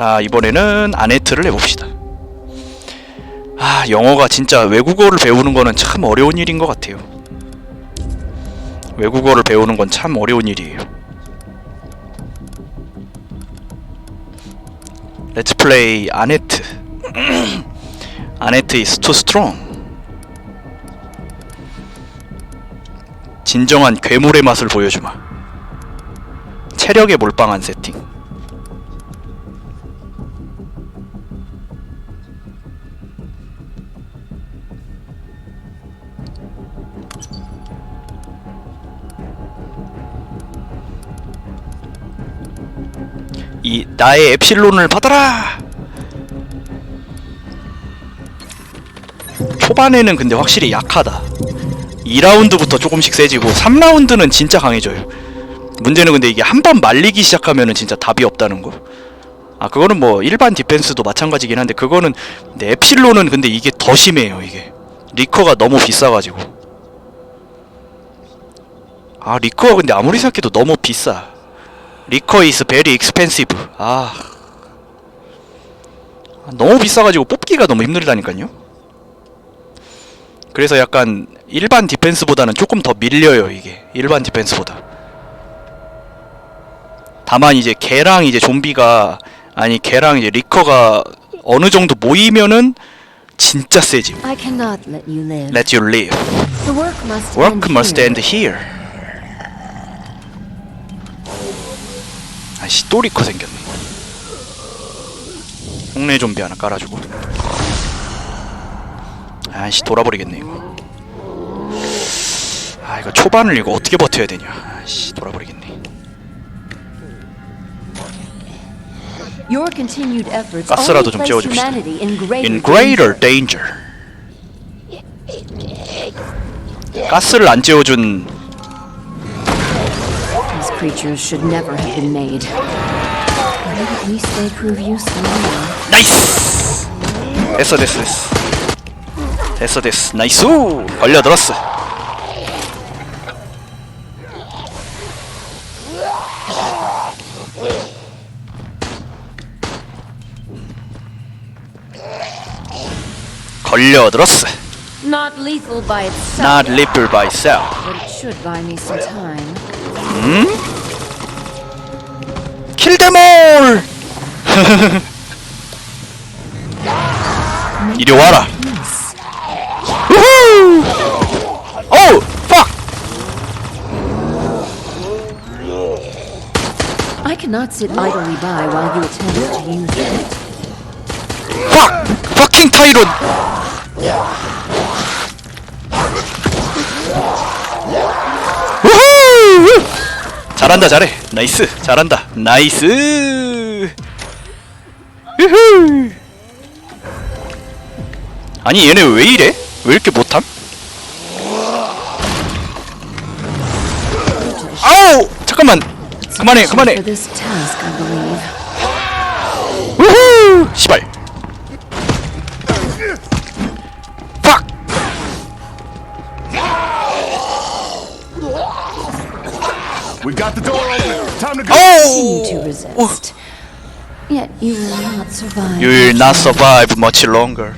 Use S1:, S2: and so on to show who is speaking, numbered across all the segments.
S1: 자 이번에는 아네트를 해봅시다. 아 영어가 진짜 외국어를 배우는 거는 참 어려운 일인 것 같아요. 외국어를 배우는 건 참 어려운 일이에요. Let's play 아네트. 아네트 is too strong. 진정한 괴물의 맛을 보여주마. 체력에 몰빵한 세팅. 나의 엡실론을 받아라. 초반에는 근데 확실히 약하다. 2라운드부터 조금씩 세지고 3라운드는 진짜 강해져요. 문제는 근데 이게 한 번 말리기 시작하면은 진짜 답이 없다는 거. 아 그거는 뭐 일반 디펜스도 마찬가지긴 한데 그거는 근데 엡실론은 근데 이게 더 심해요 이게 리커가 너무 비싸가지고 아 리커가 근데 아무리 생각해도 너무 비싸 리커 is very expensive. 아. 너무 비싸가지고 뽑기가 너무 힘들다니까요. 그래서 약간 일반 디펜스보다는 조금 더 밀려요 이게. 일반 디펜스보다. 다만 이제 걔랑 이제 좀비가 아니 걔랑 이제 리커가 어느 정도 모이면은 진짜 세지.
S2: I cannot let you live.
S1: Let you live.
S2: The work must end here.
S1: 아씨 또 리커 생겼네. 홍내 좀비 하나 깔아주고. 아씨 돌아버리겠네 이거. 아 이거 초반을 이거 어떻게 버텨야 되냐. 아씨 돌아버리겠네. 가스라도 좀 채워줍시다.
S2: in greater,
S1: danger. 가스를 안 채워준
S2: creatures should never have been made. But at least they prove useful now.
S1: 나이스 됐어 됐어 됐어 됐어 됐어 나이스 걸려들었어 걸려들었어
S2: Not lethal by itself,
S1: Not lethal by itself
S2: but it should buy me some time.
S1: 킬데몰 이리 와라 우후 오우 팍
S2: I cannot sit idly by while you attempt to use it.
S1: 팍! 파킹 타이론! 잘한다 잘해 나이스 잘한다 나이스 우후! 아니 얘네 왜 이래? 왜 이렇게 못함? 아우! 잠깐만 그만해 그만해. 우후! 시발.
S3: We've got the door open. Time to go.
S2: Oh! Seem
S1: to
S2: resist. Yet you will not survive.
S1: You will not survive much longer.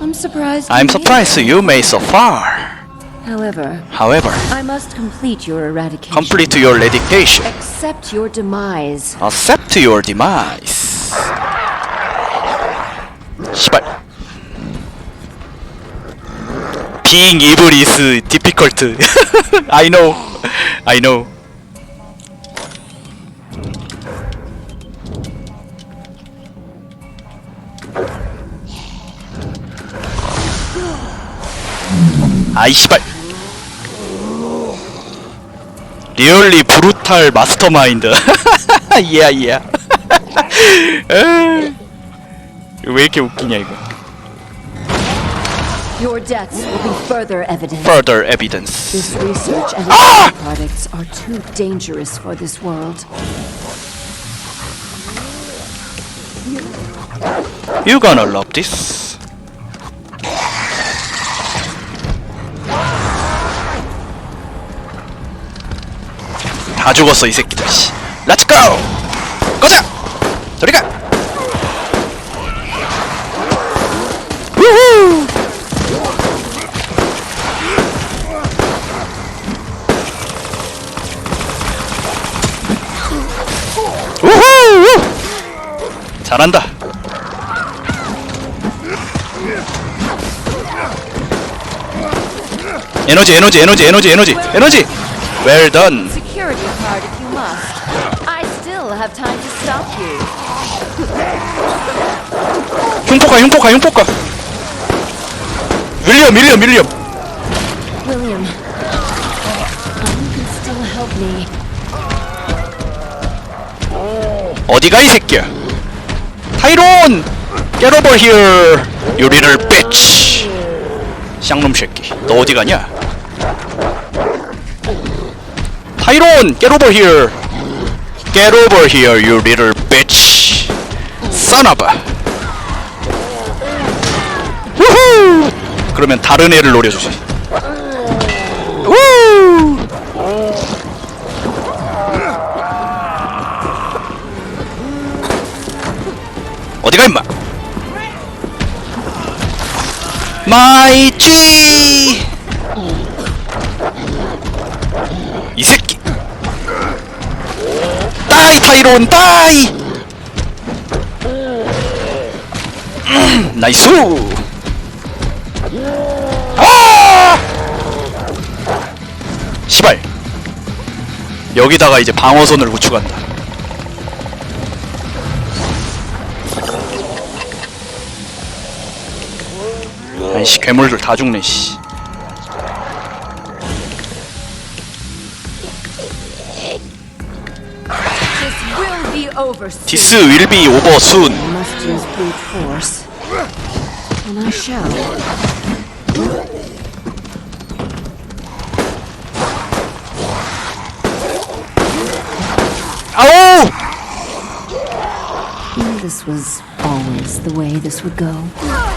S2: I'm surprised.
S1: I'm surprised you made so far.
S2: However,
S1: however,
S2: I must complete your eradication.
S1: Complete your eradication.
S2: Accept your demise.
S1: Accept your demise. Being evil is difficult. I know. I know. 아이 씨발. 리얼리 브루탈 마스터마인드. 이야 이야. 왜 이렇게 웃기냐 이거.
S2: Your deaths will be further evidence.
S1: Further evidence.
S2: This research and its products are too dangerous for this world.
S1: You gonna love this. 다 죽었어 이 새끼들. 씨. 렛츠 고! 가자! 저리 가! 잘한다. 에너지 에너지 에너지 에너지 에너지 에너지 well done
S2: Security card if you must. I still have time to stop you.
S1: 흉폭가 흉폭가 흉폭가 윌리엄 윌리엄 윌리엄
S2: William, you can still help me.
S1: 어디가 이 새끼야 get over here you little bitch 쌍놈 새끼 너 어디 가냐 타이론 get over here get over here you little bitch son of a 우후 그러면 다른 애를 노려주지 우 어디가 임마 마이 쥐! 이 새끼. 따이 타이론 따이. 음, 나이스. 아! 시발. 여기다가 이제 방어선을 구축한다 아이씨 괴물들 다 죽네 씨
S2: This will be over soon.
S1: 디스 will be over soon
S2: I must use brute force. And I shall.
S1: 아우
S2: Knew this was always the way this would go.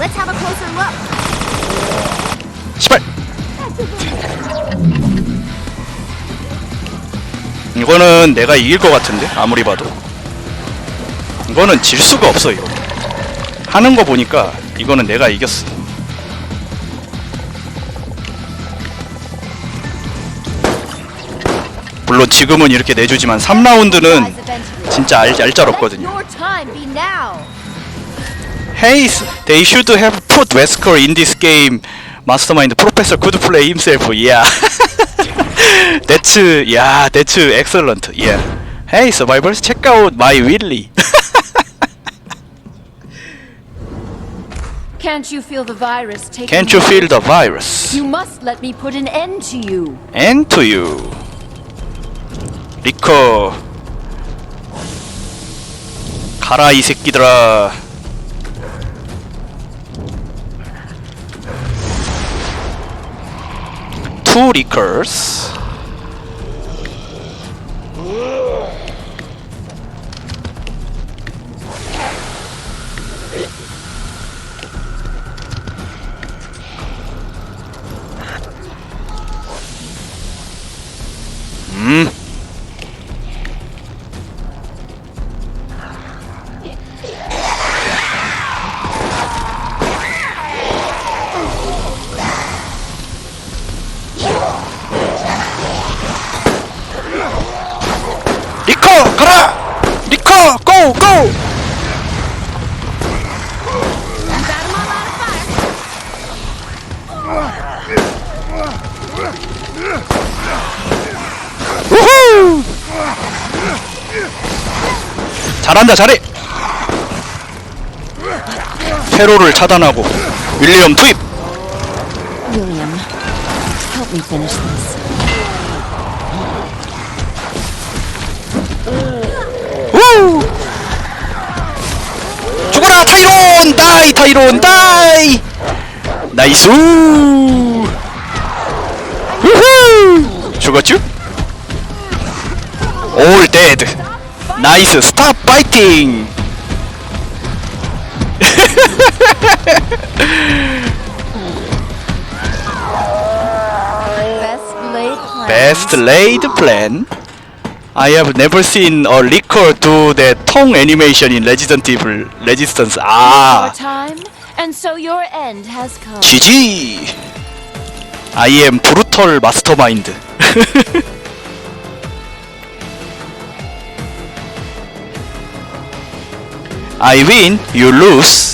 S4: Let's have a closer look.
S1: 시발. 이거는 내가 이길 것 같은데 아무리 봐도. 이거는 질 수가 없어 이거 하는 거 보니까 이거는 내가 이겼어. 물론 지금은 이렇게 내주지만 3라운드는 진짜 알, 얄짤없거든요.
S4: Your time be now.
S1: Hey, they should have put Wesker in this game. Mastermind Professor could play himself. Yeah. that's yeah, that's excellent. Yeah. Hey, survivors, check out my Willy.
S2: Can't you feel the virus taking
S1: Can't you feel the virus?
S2: You must let me put an end to you.
S1: And to you. 리커. 가라 이 새끼들아. Two 리 잘한다 잘해 페로를 차단하고 윌리엄 투입
S2: William, help me finish this.
S1: 우! 죽어라 타이론 다이 타이론 다이 나이스 우후 죽었쥬? 올 데드 나이스 스탑 파이팅
S4: Best laid plan.
S1: I have never seen a liquor do the tongue animation in Resident Evil Resistance. 아. GG. I am brutal mastermind. I win, you lose.